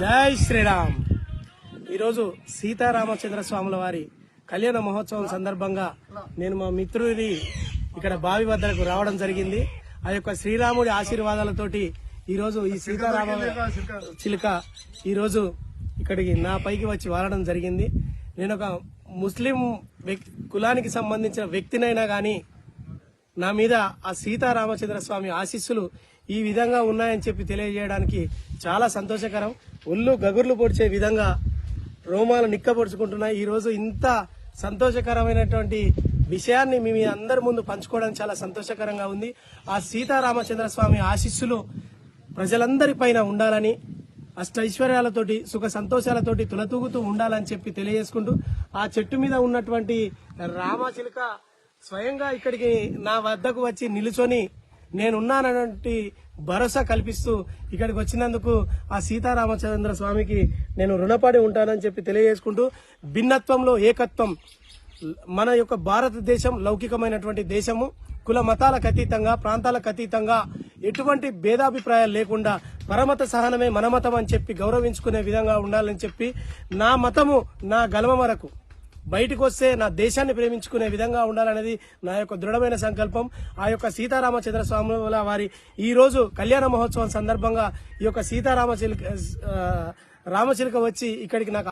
జై శ్రీరామ్. ఈరోజు సీతారామచంద్ర స్వాముల వారి కళ్యాణ మహోత్సవం సందర్భంగా నేను మా మిత్రుడి ఇక్కడ బావి వద్దకు రావడం జరిగింది. ఆ యొక్క శ్రీరాముడి ఆశీర్వాదాలతోటి ఈరోజు ఈ సీతారామ చిలుక. ఈరోజు ఇక్కడికి నా పైకి వచ్చి వారడం జరిగింది. నేను ఒక ముస్లిం వ్యక్తి కులానికి సంబంధించిన వ్యక్తినైనా కానీ నా మీద ఆ సీతారామచంద్ర స్వామి ఆశీస్సులు ఈ విధంగా ఉన్నాయని చెప్పి తెలియజేయడానికి చాలా సంతోషకరం. ఒళ్ళు గగుర్లు పొడిచే విధంగా రోమాలు నిక్కపొడుచుకుంటున్నాయి ఈరోజు ఇంత సంతోషకరమైనటువంటి విషయాన్ని మీ అందరి ముందు పంచుకోవడం చాలా సంతోషకరంగా ఉంది. ఆ సీతారామచంద్ర స్వామి ఆశీస్సులు ప్రజలందరి పైన ఉండాలని అష్టైశ్వర్యాలతోటి సుఖ సంతోషాలతోటి తులతూగుతూ ఉండాలని చెప్పి తెలియజేసుకుంటూ ఆ చెట్టు మీద ఉన్నటువంటి రామచిలుక స్వయంగా ఇక్కడికి నా వద్దకు వచ్చి నిలుచొని నేనున్నానటువంటి భరోసా కల్పిస్తూ ఇక్కడికి వచ్చినందుకు ఆ సీతారామచంద్ర స్వామికి నేను రుణపడి ఉంటానని చెప్పి తెలియజేసుకుంటూ భిన్నత్వంలో ఏకత్వం మన యొక్క భారతదేశం లౌకికమైనటువంటి దేశము కుల మతాలకు అతీతంగా ప్రాంతాలకు అతీతంగా ఎటువంటి భేదాభిప్రాయాలు లేకుండా పరమత సహనమే మన మతం అని చెప్పి గౌరవించుకునే విధంగా ఉండాలని చెప్పి నా మతము నా గలమ వరకు బయటకు వస్తే నా దేశాన్ని ప్రేమించుకునే విధంగా ఉండాలనేది నా యొక్క దృఢమైన సంకల్పం. ఆ యొక్క సీతారామచంద్ర స్వాముల వారి ఈ రోజు కళ్యాణ మహోత్సవం సందర్భంగా ఈ యొక్క సీతారామచిలుక రామచిలుక వచ్చి ఇక్కడికి నాకు